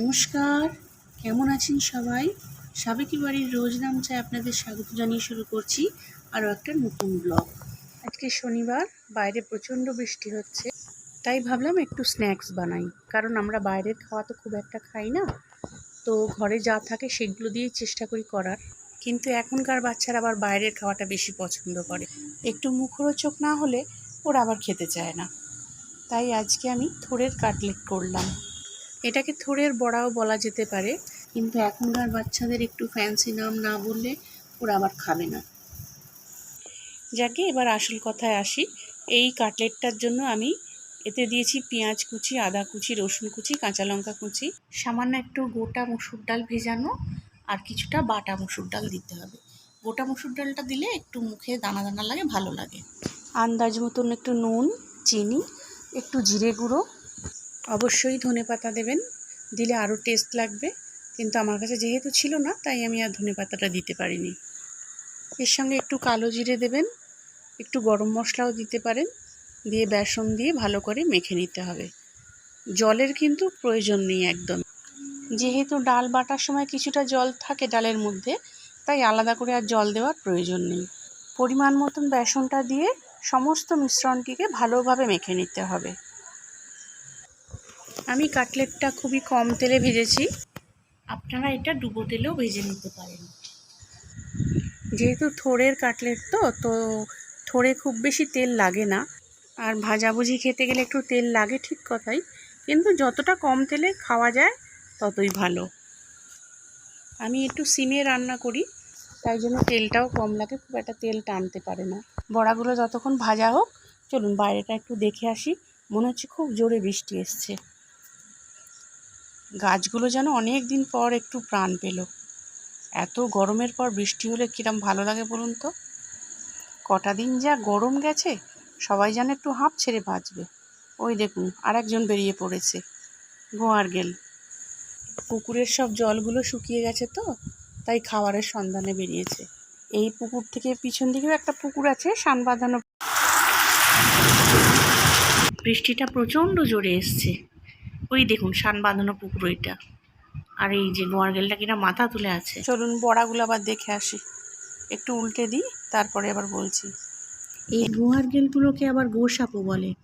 নমস্কার, কেমন আছেন সবাই? সাবেকি বাড়ির রোজ নাম চাই আপনাদের স্বাগত জানিয়ে শুরু করছি আরও একটা নতুন ব্লগ। আজকে শনিবার, বাইরে প্রচণ্ড বৃষ্টি হচ্ছে, তাই ভাবলাম একটু স্ন্যাক্স বানাই। কারণ আমরা বাইরের খাওয়া তো খুব একটা খাই না, তো ঘরে যা থাকে সেগুলো দিয়েই চেষ্টা করি করার। কিন্তু এখনকার বাচ্চারা আবার বাইরের খাওয়াটা বেশি পছন্দ করে। একটু মুখরোচক না হলে ওরা আবার খেতে চায় না। তাই আজকে আমি থোড়ের কাটলেট করলাম। এটাকে থোড়ের বড়াও বলা যেতে পারে, কিন্তু এখনকার বাচ্চাদের একটু ফ্যান্সি নাম না বললে ওরা আবার খাবে না। যাকে এবার আসল কথায় আসি, এই কাটলেটটার জন্য আমি এতে দিয়েছি পেঁয়াজ কুচি, আদা কুচি, রসুন কুচি, কাঁচা লঙ্কা কুচি। সামান্য একটু গোটা মুসুর ডাল ভেজানো আর কিছুটা বাটা মুসুর ডাল দিতে হবে। গোটা মুসুর ডালটা দিলে একটু মুখে দানা দানা লাগে, ভালো লাগে। আন্দাজ মতন একটু নুন, চিনি, একটু জিরে গুঁড়ো অবশ্যই ধনে পাতা দেবেন। দিলে আরও টেস্ট লাগবে। কিন্তু আমার কাছে যেহেতু ছিল না, তাই আমি আর ধনে পাতাটা দিতে পারিনি। এর সঙ্গে একটু কালো জিরে দেবেন। একটু গরম মশলাও দিতে পারেন। দিয়ে বেসন দিয়ে ভালো করে মেখে নিতে হবে। জলের কিন্তু প্রয়োজন নেই একদম। যেহেতু ডাল বাটার সময় কিছুটা জল থাকে ডালের মধ্যে, তাই আলাদা করে আর জল দেওয়ার প্রয়োজন নেই। পরিমাণ মতন বেসনটা দিয়ে সমস্ত মিশ্রণটিকে ভালোভাবে মেখে নিতে হবে। আমি কাটলেটটা খুবই কম তেলে ভেজেছি। আপনারা এটা ডুবো তেলেও ভেজে নিতে পারেন। যেহেতু থোড়ের কাটলেট তো তো থোড়ে খুব বেশি তেল লাগে না। আর ভাজাভুজি খেতে গেলে একটু তেল লাগে ঠিক কথাই, কিন্তু যতটা কম তেলে খাওয়া যায় ততই ভালো। আমি একটু সিমে রান্না করি, তাই জন্য তেলটাও কম লাগে, খুব একটা তেল টানতে পারে না। বড়াগুলো যতক্ষণ ভাজা হোক, চলুন বাইরেটা একটু দেখে আসি, মনে হচ্ছে খুব জোরে বৃষ্টি এসছে। গাছগুলো যেন অনেক দিন পর একটু প্রাণ পেল। এত গরমের পর বৃষ্টি হলে কিরম ভালো লাগে বলুন তো? কটা দিন যা গরম গেছে, সবাই যেন একটু হাঁপ ছেড়ে বাঁচবে। ওই দেখুন আর একজন বেরিয়ে পড়েছে। গোয়ার গেল। পুকুরের সব জলগুলো শুকিয়ে গেছে তো, তাই খাবারের সন্ধানে বেরিয়েছে। এই পুকুর থেকে পিছন দিকেও একটা পুকুর আছে সান বাঁধানো। বৃষ্টিটা প্রচণ্ড জোরে এসছে। ওই দেখুন সান বাঁধানো পুকুর ওইটা আর এই যে গোয়ারগেলটা কিনা মাথা তুলে আছে। চলুন বড়াগুলো আবার দেখে আসি। একটু উল্টে দিই তারপরে আবার বলছি। এই গোয়ারগেলগুলোকে আবার গোসাপও বলে।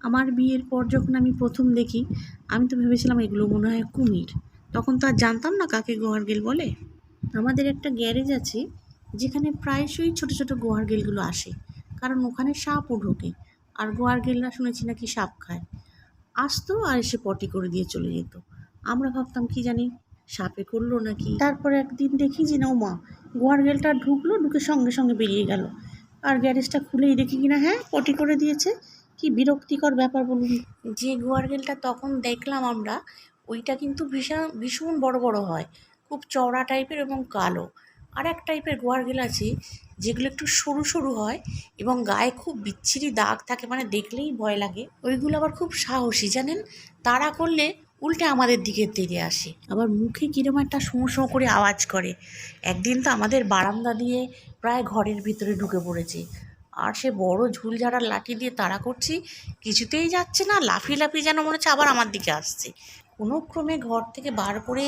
আমার বিয়ের পর যখন আমি প্রথম দেখি আমি তো ভেবেছিলাম এগুলো মনে হয় কুমির। তখন তো আর জানতাম না কাকে গোয়ারগেল বলে। আমাদের একটা গ্যারেজ আছে যেখানে প্রায়শই ছোট ছোট গোয়ারগেলগুলো আসে। কারণ ওখানে সাপও ঢোকে। আর গোয়ারগেলরা শুনেছি নাকি সাপ খায়। আসতো আর এসে পটি করে দিয়ে চলে যেত। আমরা ভাবতাম, কি জানি, সাপে করল নাকি? তারপরে একদিন দেখি যে, না মা গোয়ারগেলটা ঢুকলো, ঢুকে সঙ্গে সঙ্গে বেরিয়ে গেল। আর গ্যারেজটা খুলেই দেখি কিনা হ্যাঁ পটি করে দিয়েছে। কি বিরক্তিকর ব্যাপার বলুন। যে গোয়ারগেলটা তখন দেখলাম আমরা, ওইটা কিন্তু ভীষণ ভীষণ বড় বড় হয়। খুব চওড়া টাইপের এবং কালো। আর এক টাইপের গোয়ারগেল আছে যেগুলো একটু সরু সরু হয় এবং গায়ে খুব বিচ্ছিরি দাগ থাকে মানে দেখলেই ভয় লাগে। ওইগুলো আবার খুব সাহসী, জানেন? তাড়া করলে উল্টে আমাদের দিকে তেড়ে আসে। আবার মুখে কিরম একটা শোঁ শোঁ করে আওয়াজ করে। একদিন তো আমাদের বারান্দা দিয়ে প্রায় ঘরের ভিতরে ঢুকে পড়েছে। আর সে বড় ঝুলঝাড়ার লাঠি দিয়ে তাড়া করছি, কিছুতেই যাচ্ছে না লাফিয়ে লাফিয়ে যেন মনে হচ্ছে আবার আমার দিকে আসছে। কোনো ক্রমে ঘর থেকে বার করে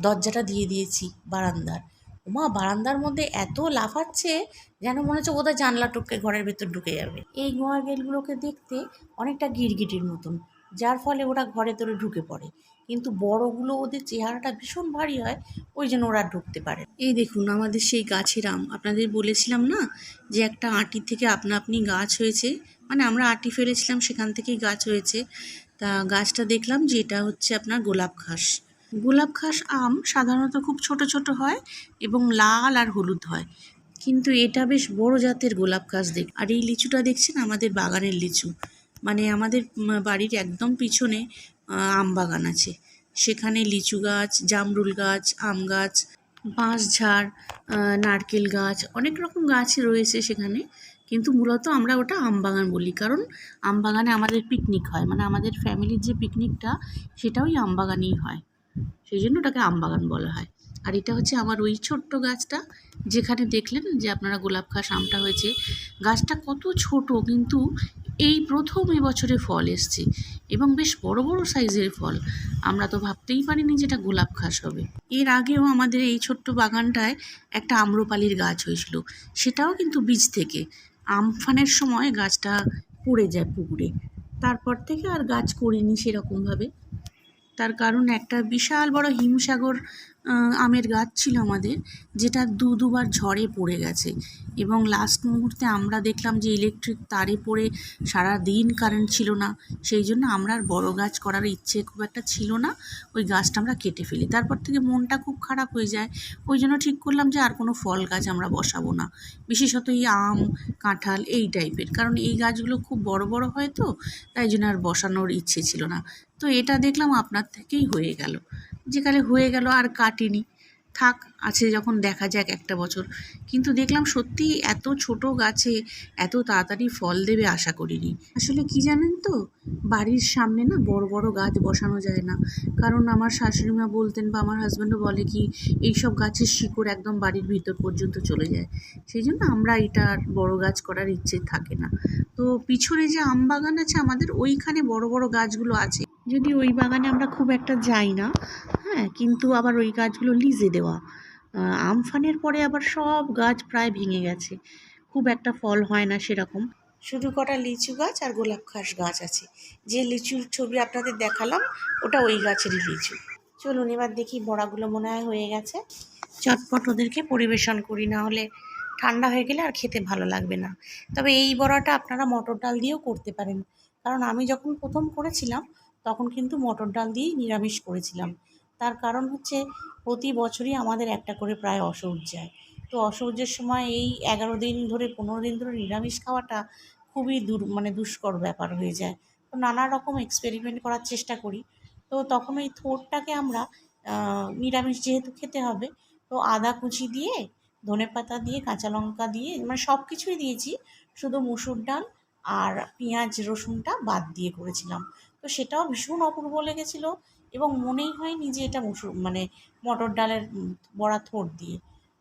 দরজাটা দিয়ে দিয়েছি বারান্দার। ওমা, বারান্দার মধ্যে এত লাফাচ্ছে যেন মনে হচ্ছে বোধহয় জানলা টপকে ঘরের ভেতর ঢুকে যাবে। এই গোয়ার গেলগুলোকে দেখতে অনেকটা গিরগিটির মতন, যার ফলে ওরা ঘরে তোরে ঢুকে পড়ে। কিন্তু বড়গুলো ওদের চেহারাটা ভীষণ ভারী হয়, ওই জন্য ওরা ঢুকতে পারে এই দেখুন, আমাদের সেই গাছের আম আপনাদের বলেছিলাম না যে একটা আঁটি থেকে আপনা আপনি গাছ হয়েছে? মানে আমরা আঁটি ফেলেছিলাম, সেখান থেকেই গাছ হয়েছে। তা গাছটা দেখলাম যে এটা হচ্ছে আপনার গোলাপ ঘাস। গোলাপ ঘাস আম সাধারণত খুব ছোট ছোট হয় এবং লাল আর হলুদ হয়। কিন্তু এটা বেশ বড় জাতের গোলাপ গাছ দেখ আর এই লিচুটা দেখছেন? আমাদের বাগানের লিচু। মানে আমাদের বাড়ির একদম পিছনে আম বাগান আছে। সেখানে লিচু গাছ জামরুল গাছ আম গাছ বাঁশঝাড় আহ, নারকেল গাছ অনেক রকম গাছ রয়েছে সেখানে। কিন্তু মূলত আমরা ওটা আম বাগান বলি। কারণ আম বাগানে আমাদের পিকনিক হয়। মানে আমাদের ফ্যামিলির যে পিকনিকটা সেটা ওই আম বাগানেই হয়। সেই জন্য ওটাকে আম বাগান বলা হয়। আর এটা হচ্ছে আমার ওই ছোট্ট গাছটা, যেখানে দেখলেন যে আপনারা গোলাপ ঘাস, আমটা হয়েছে। গাছটা কত ছোট, কিন্তু এই প্রথম এবছরে ফল এসছে এবং বেশ বড় বড় সাইজের ফল। আমরা তো ভাবতেই পারিনি যেটা গোলাপ ঘাস হবে। এর আগেও আমাদের এই ছোট্ট বাগানটায় একটা আম্রপালির গাছ হয়েছিল। সেটাও কিন্তু বীজ থেকে। আমফানের সময় গাছটা পড়ে যায় পুকুরে। তারপর থেকে আর গাছ করিনি সেরকমভাবে। তার কারণ একটা বিশাল বড় হিমসাগর আমের গাছ ছিল আমাদের, যেটা দু দুবার ঝড়ে পড়ে গেছে। এবং লাস্ট মুহূর্তে আমরা দেখলাম যে ইলেকট্রিক তারে পড়ে সারা দিন কারেন্ট ছিল না। সেই জন্য আমরা আর বড় গাছ করার ইচ্ছে খুব একটা ছিল না, ওই গাছটা আমরা কেটে ফেলি। তারপর থেকে মনটা খুব খারাপ হয়ে যায়। ওই জন্য ঠিক করলাম যে আর কোনো ফল গাছ আমরা বসাবো না। বিশেষত এই আম, কাঁঠাল এই টাইপের কারণ এই গাছগুলো খুব বড় বড় হয় তো, তাই জন্য আর বসানোর ইচ্ছে ছিল না। তো এটা দেখলাম আপনার থেকেই হয়ে গেল। যেখানে হয়ে গেল আর কাটেনি। থাক, আছে যখন দেখা যাক একটা বছর। কিন্তু দেখলাম সত্যি এত ছোট গাছে এত তাড়াতাড়ি ফল দেবে আশা করিনি। আসলে কি জানেন তো, বাড়ির সামনে না বড় বড় গাছ বসানো যায় না। কারণ আমার শাশুড়ি মা বলতেন বা আমার হাজব্যান্ডও বলে কি, এই সব গাছের শিকড় একদম বাড়ির ভিতর পর্যন্ত চলে যায়। সেই জন্য আমরা এটা বড় গাছ করার ইচ্ছে থাকে না। তো পিছনে যে আম বাগান আছে আমাদের, ওইখানে বড় বড় গাছগুলো আছে। যদি ওই বাগানে আমরা খুব একটা যাই না হ্যাঁ কিন্তু আবার ওই গাছগুলো লিজে দেওয়া। আমফানের পরে আবার সব গাছ প্রায় ভেঙে গেছে। খুব একটা ফল হয় না সেরকম। শুধু কটা লিচু গাছ আর গোলাপ ঘাস গাছ আছে। যে লিচুর ছবি আপনাদের দেখালাম, ওটা ওই গাছেরই লিচু। চলুন এবার দেখি বড়াগুলো মনে হয় হয়ে গেছে। চটপট ওদেরকে পরিবেশন করি, না হলে ঠান্ডা হয়ে গেলে আর খেতে ভালো লাগবে না। তবে এই বড়াটা আপনারা মটর ডাল দিয়েও করতে পারেন। কারণ আমি যখন প্রথম করেছিলাম, তখন কিন্তু মটর ডাল দিয়েই নিরামিষ করেছিলাম। তার কারণ হচ্ছে প্রতি বছরই আমাদের একটা করে প্রায় অসৌচ যায়। তো অসৌচের সময় এই এগারো দিন ধরে, পনেরো দিন ধরে নিরামিষ খাওয়াটা খুবই দূর মানে দুষ্কর ব্যাপার হয়ে যায়। তো নানা রকম এক্সপেরিমেন্ট করার চেষ্টা করি। তো তখন ওই থোরটাকে আমরা নিরামিষ যেহেতু খেতে হবে, তো আদা কুচি দিয়ে, ধনে পাতা দিয়ে, কাঁচা লঙ্কা দিয়ে মানে সব কিছুই দিয়েছি। শুধু মুসুর ডাল আর পেঁয়াজ রসুনটা বাদ দিয়ে করেছিলাম। তো সেটাও ভীষণ অপূর্ব লেগেছিল। এবং মনেই হয়নি যে এটা মুসুর মানে মটর ডালের বড়া থোড় দিয়ে।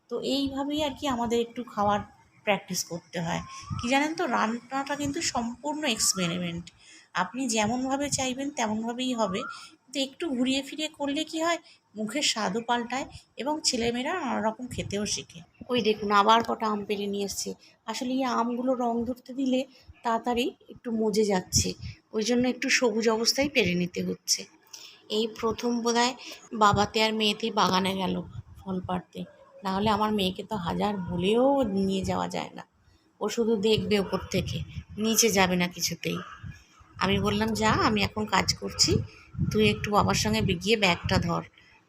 তো এইভাবেই আর কি আমাদের একটু খাওয়ার প্র্যাকটিস করতে হয়। কি জানেন তো, রান্নাটা কিন্তু সম্পূর্ণ এক্সপেরিমেন্ট আপনি যেমনভাবে চাইবেন তেমনভাবেই হবে। কিন্তু একটু ঘুরিয়ে ফিরিয়ে করলে কি হয়, মুখের স্বাদও পাল্টায় এবং ছেলেমেয়েরা নানা রকম খেতেও শেখে। ওই দেখুন, আবার কটা আম পেড়ে নিয়ে এসছে। আসলে এই আমগুলো রং ধরতে দিলে তাড়াতাড়ি একটু মজে যাচ্ছে। ওই জন্য একটু সবুজ অবস্থায় পেরে নিতে হচ্ছে। এই প্রথম বোধহয় বাবাতে আর মেয়েতে বাগানে গেল ফল পাড়তে। নাহলে আমার মেয়েকে তো হাজার বলেও নিয়ে যাওয়া যায় না। ও শুধু দেখবে ওপর থেকে, নিচে যাবে না কিছুতেই। আমি বললাম, যা, আমি এখন কাজ করছি, তুই একটু বাবার সঙ্গে গিয়ে ব্যাগটা ধর।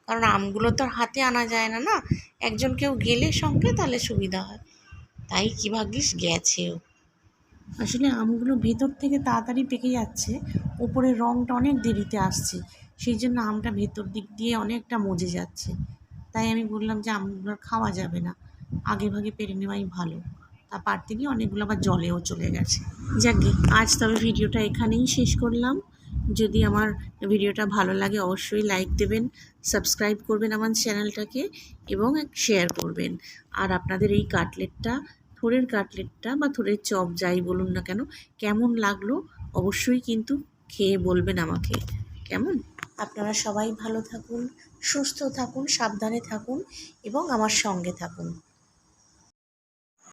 কারণ আমগুলো তো হাতে আনা যায় না না? একজন কেউ গেলে সঙ্গে, তাহলে সুবিধা হয়। তাই কি ভাগ্যিস গেছেও আসলে আমগুলো ভেতর থেকে তাড়াতাড়ি পেকে যাচ্ছে। উপরের রঙটা অনেক দেরিতে আসছে। সেই জন্য আমটা ভেতর দিক দিয়ে অনেকটা মজে যাচ্ছে। তাই আমি বললাম যে আমগুলো খাওয়া যাবে না। আগে ভাগে পেরে নেওয়াই ভালো। তা পারতে গিয়ে অনেকগুলো আবার জলেও চলে গেছে। যাকে আজ তবে ভিডিওটা এখানেই শেষ করলাম। যদি আমার ভিডিওটা ভালো লাগে অবশ্যই লাইক দেবেন সাবস্ক্রাইব করবেন আমার চ্যানেলটাকে এবং শেয়ার করবেন। আর আপনাদের এই কাটলেটটা থোড়ের কাটলেটটা বা থোড়ের চপ যাই বলুন না কেন, কেমন লাগল অবশ্যই কিন্তু খেয়ে বলবেন আমাকে। কেমন? আপনারা সবাই ভালো থাকুন সুস্থ থাকুন সাবধানে থাকুন এবং আমার সঙ্গে থাকুন।